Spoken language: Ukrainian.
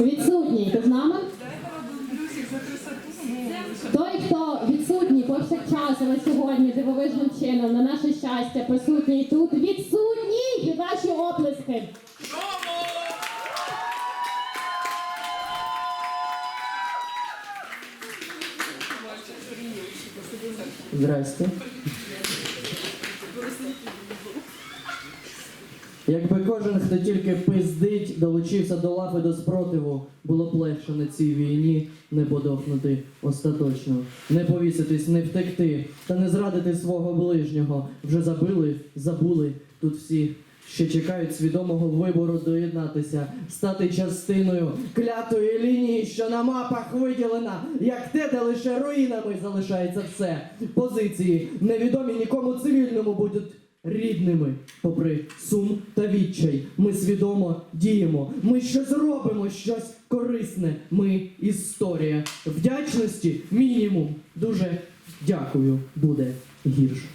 Відсутній. Ти з нами? Той, хто відсутній повсякчас, але сьогодні дивовижним чином на наше щастя присутній тут, відсутній! Ваші оплески! Здрасте. Якби кожен, хто тільки пиздить, долучився до лави до спротиву, було б легше на цій війні не подохнути остаточно, не повіситись, не втекти та не зрадити свого ближнього. Вже забили, забули тут всі. Ще чекають свідомого вибору доєднатися, стати частиною клятої лінії, що на мапах виділена, як те, де лише руїнами залишається все. Позиції невідомі нікому цивільному будуть рідними. Попри сум та відчай, ми свідомо діємо. Ми щось зробимо щось корисне. Ми історія. Вдячності мінімум. Дуже дякую, буде гірше.